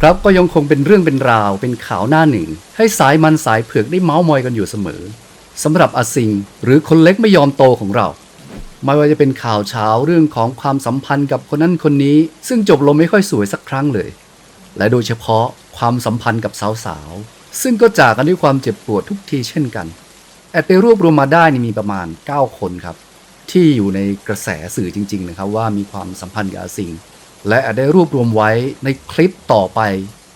ครับก็ยังคงเป็นเรื่องเป็นราวเป็นข่าวหน้าหนึ่ง ให้สายมันสายเผือกได้เมาส์มอยกันอยู่เสมอสำหรับอาซิง หรือคนเล็กไม่ยอมโตของเรา ไม่ว่าจะเป็นข่าวเช้าเรื่องของความสัมพันธ์กับคนนั้นคนนี้ ซึ่งจบลงไม่ค่อยสวยสักครั้งเลย และโดยเฉพาะความสัมพันธ์กับสาวๆซึ่งก็จากกันด้วยความเจ็บปวดทุกทีเช่นกันแอดไปรวบรวมมาได้นี่มีประมาณ 9 คนครับ ที่อยู่ในกระแสสื่อจริง ๆ นะครับว่ามีความสัมพันธ์กับอาซิง และอาจได้รวบรวมไว้ในคลิปต่อไป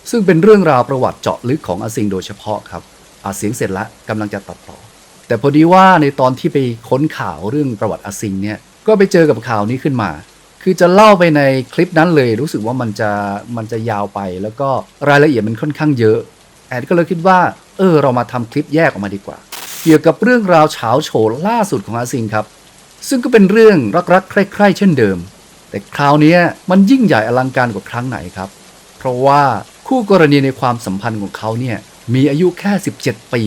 ซึ่งเป็นเรื่องราวประวัติเจาะลึกของอาซิงโดยเฉพาะครับอาเสียงเสร็จแล้วกำลังจะตัดต่อ แต่พอดีว่าในตอนที่ไปค้นข่าวเรื่องประวัติอาซิงเนี่ยก็ไปเจอกับข่าวนี้ขึ้นมา คือจะเล่าไปในคลิปนั้นเลย รู้สึกว่ามันจะมันจะยาวไป แล้วก็รายละเอียดมันค่อนข้างเยอะแอดก็เลยคิดว่า เออ เรามาทำคลิปแยกออกมาดีกว่า เกี่ยวกับเรื่องราวเฉาโฉล่าสุดของอาซิงครับ ซึ่งก็เป็นเรื่องรักๆใคร่ๆเช่นเดิม แต่คราวนี้มันยิ่งใหญ่อลังการกว่าครั้งไหนครับ เพราะว่าคู่กรณีในความสัมพันธ์ของเขาเนี่ยมีอายุแค่ 17 ปี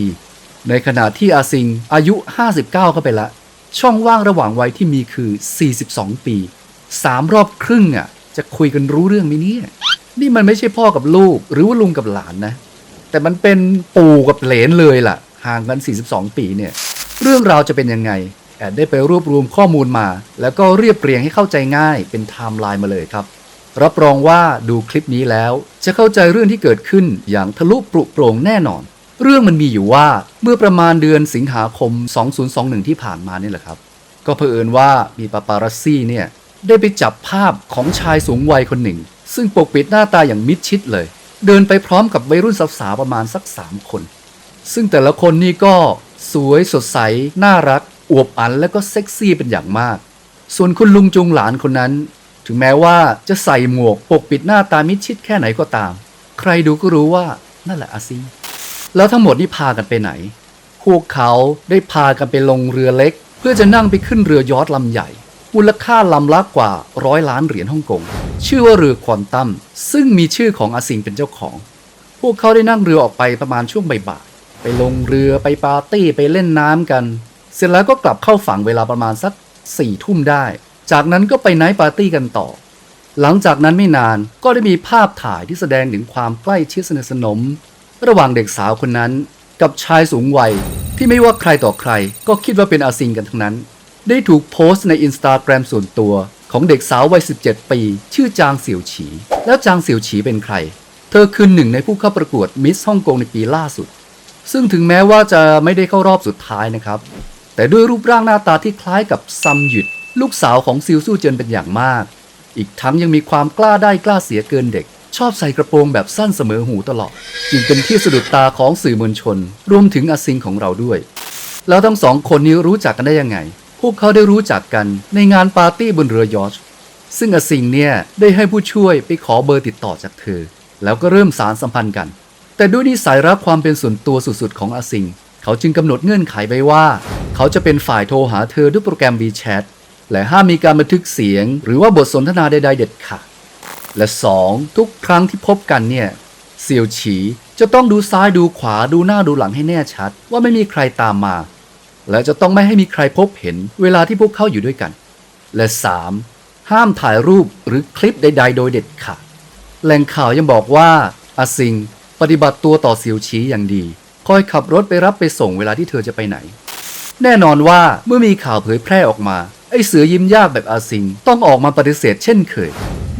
ในขณะที่อาซิงอายุ 59 เข้าไปละ ช่องว่างระหว่างวัยที่มีคือ 42 ปีสามรอบครึ่งอะจะคุยกันรู้เรื่องไหมเนี่ย นี่มันไม่ใช่พ่อกับลูก หรือว่าลุงกับหลานนะ แต่มันเป็นปู่กับเหลนเลยล่ะ ห่างกัน 42 ปีเนี่ย เรื่องราวจะเป็นยังไง แอดได้ไปรวบรวมข้อมูลมา แล้วก็เรียบเรียงให้เข้าใจง่ายเป็นไทม์ไลน์มาเลยครับ รับรองว่าดูคลิปนี้แล้ว จะเข้าใจเรื่องที่เกิดขึ้นอย่างทะลุปรุโปร่งแน่นอน เรื่องมันมีอยู่ว่าเมื่อประมาณเดือนสิงหาคม 2021 ที่ผ่านมานี่แหละครับ ก็เผอิญว่ามีปาปารัสซี่เนี่ยได้ไปจับภาพของชายสูงวัยคนหนึ่ง ซึ่งปกปิดหน้าตาอย่างมิดชิดเลย เดินไปพร้อมกับวัยรุ่นสาวๆประมาณสัก 3 คน ซึ่งแต่ละคนนี่ก็สวยสดใสน่ารัก อวบอันและก็เซ็กซี่เป็นอย่างมาก ส่วนคุณลุงจุงหลานคนนั้น ถึงแม้ว่าจะใส่หมวกปกปิดหน้าตามิดชิดแค่ไหนก็ตาม ใครดูก็รู้ว่านั่นแหละอาซีแล้วทั้งหมดนี่พากันไปไหน พวกเขาได้พากันไปลงเรือเล็ก เพื่อจะนั่งไปขึ้นเรือยอทลำใหญ่มูลค่าลำละกว่าร้อยล้านเหรียญฮ่องกง ชื่อว่าเรือควอนตัม ซึ่งมีชื่อของอาซิงเป็นเจ้าของ พวกเขาได้นั่งเรือออกไปประมาณช่วงบ่ายๆไปลงเรือไปปาร์ตี้ไปเล่นน้ำกัน เสร็จแล้วก็กลับเข้าฝั่งเวลาประมาณสักสี่ทุ่มได้ จากนั้นก็ไปไนท์ปาร์ตี้กันต่อ หลังจากนั้นไม่นานก็ได้มีภาพถ่ายที่แสดงถึงความใกล้ชิดสนิทสนม ระหว่างเด็กสาวคนนั้น กับชายสูงวัยที่ไม่ว่าใครต่อใคร ก็คิดว่าเป็นอาซิงกันทั้งนั้น ได้ถูกโพสต์ในอินสตาแกรมส่วนตัวของเด็กสาววัย 17 ปี ชื่อจางเสี่ยวฉี แล้วจางเสี่ยวฉีเป็นใคร เธอคือหนึ่งในผู้เข้าประกวดมิสฮ่องกงในปีล่าสุด ซึ่งถึงแม้ว่าจะไม่ได้เข้ารอบสุดท้ายนะครับ แต่ด้วยรูปร่างหน้าตาที่คล้ายกับซัมหยุด ลูกสาวของซิลสู้เจินเป็นอย่างมาก อีกทั้งยังมีความกล้าได้กล้าเสียเกินเด็ก ชอบใส่กระโปรงแบบสั้นเสมอหูตลอด จึงเป็นที่สะดุดตาของสื่อมวลชน รวมถึงอาซิงของเราด้วย แล้วทั้งสองคนนี้รู้จักกันได้ยังไง พวกเขาได้รู้จักกันในงานปาร์ตี้บนเรือยอชซึ่งอาซิงเนี่ยได้ให้ผู้ช่วยไปขอเบอร์ติดต่อจากเธอ แล้วก็เริ่มสารสัมพันธ์กัน แต่ด้วยนิสัยรักความเป็นส่วนตัวสุดๆของอาซิง เขาจึงกำหนดเงื่อนไขไว้ว่า เขาจะเป็นฝ่ายโทรหาเธอด้วยโปรแกรม WeChat และห้ามมีการบันทึกเสียง หรือว่าบทสนทนาใด ๆ เด็ดขาดและ 2. ทุกครั้งที่พบกันเนี่ยเซียวฉีจะต้องดูซ้ายดูขวาดูหน้าดูหลังให้แน่ชัด ว่าไม่มีใครตามมา และจะต้องไม่ให้มีใครพบเห็นเวลาที่พวกเขาอยู่ด้วยกัน และ 3. ห้ามถ่ายรูปหรือคลิปใด ๆ โดยเด็ดขาดแหล่งข่าวยังบอกว่าอาซิง ปฏิบัติตัวต่อเซียวฉีอย่างดี คอยขับรถไปรับไปส่งเวลาที่เธอจะไปไหน แน่นอนว่าเมื่อมีข่าวเผยแพร่ออกมา ไอ้เสือยิ้มยากแบบอาซิง ต้องออกมาปฏิเสธเช่นเคย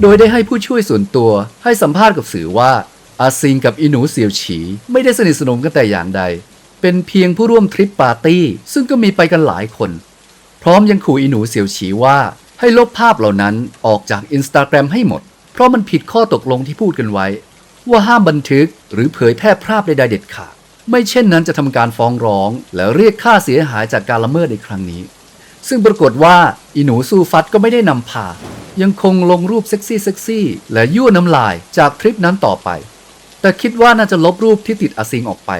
โดยได้ให้ผู้ช่วยส่วนตัว ให้สัมภาษณ์กับสื่อว่าอาซิงกับอินูเสี่ยวฉี ไม่ได้สนิทสนมกันแต่อย่างใด เป็นเพียงผู้ร่วมทริปปาร์ตี้ ซึ่งก็มีไปกันหลายคน พร้อมยังขู่อินูเสี่ยวฉีว่าให้ลบภาพเหล่านั้นออกจากอินสตาแกรมให้หมด เพราะมันผิดข้อตกลงที่พูดกันไว้ ว่าห้ามบันทึกหรือเผยแพร่ภาพใดๆเด็ดขาด ไม่เช่นนั้นจะทำการฟ้องร้อง และเรียกค่าเสียหายจากการละเมิดในครั้งนี้ ซึ่งปรากฏว่าอีหนูซูฟัดก็ไม่ได้นำพา ยังคงลงรูปเซ็กซี่เซ็กซี่และยั่วน้ำลายจากทริปนั้นต่อไป แต่คิดว่าน่าจะลบรูปที่ติดอาซิงออกไป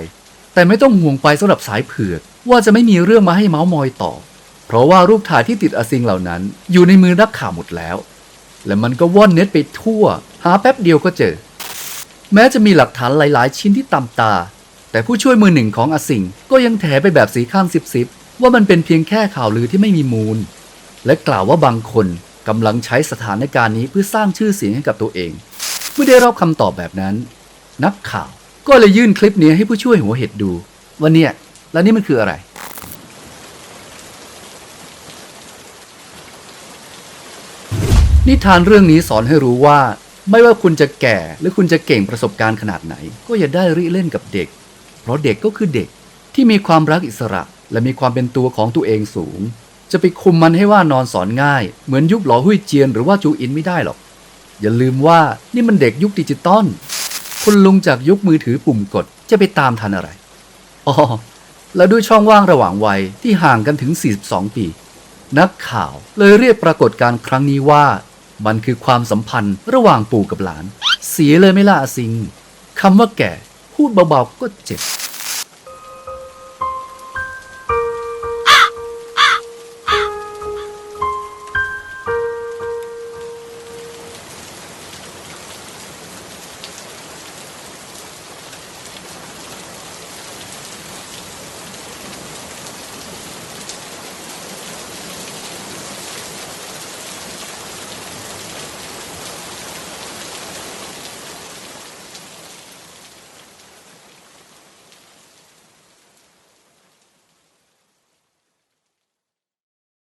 แต่ไม่ต้องห่วงไปสำหรับสายเผือกว่าจะไม่มีเรื่องมาให้เมาส์มอยต่อ เพราะว่ารูปถ่ายที่ติดอาซิงเหล่านั้น อยู่ในมือนักข่าวหมดแล้ว และมันก็ว่อนเน็ตไปทั่ว หาแป๊บเดียวก็เจอ แม้จะมีหลักฐานหลาย ๆ ชิ้นที่ตำตา แต่ผู้ช่วยมือหนึ่งของอสิงก็ยังแถไปแบบสีข้างซิบๆว่ามันเป็นเพียงแค่ข่าวลือที่ไม่มีมูล และกล่าวว่าบางคนกำลังใช้สถานการณ์นี้เพื่อสร้างชื่อเสียงให้กับตัวเอง เมื่อได้รับคำตอบแบบนั้น นักข่าวก็เลยยื่นคลิปนี้ให้ผู้ช่วยหัวเห็ดดูว่าเนี่ยแล้วนี่มันคืออะไร นิทานเรื่องนี้สอนให้รู้ว่า ไม่ว่าคุณจะแก่หรือคุณจะเก่งประสบการณ์ขนาดไหน ก็อย่าได้ริเล่นกับเด็ก เพราะเด็กก็คือเด็กที่มีความรักอิสระ และมีความเป็นตัวของตัวเองสูง จะไปคุมมันให้ว่านอนสอนง่าย เหมือนยุคหลอหุยเจียนหรือว่าจูอินไม่ได้หรอก อย่าลืมว่านี่มันเด็กยุคดิจิตอลคุณลุงจากยุคมือถือปุ่มกดจะไปตามทันอะไรอ๋อแล้วด้วยช่องว่างระหว่างวัยที่ห่างกันถึง 42 ปี นักข่าวเลยเรียกปรากฏการณ์ครั้งนี้ว่า มันคือความสัมพันธ์ระหว่างปู่กับหลาน เสียเลยไม่ล่ะอาซิงคำว่าแก่ พูดเบาๆก็เจ็บ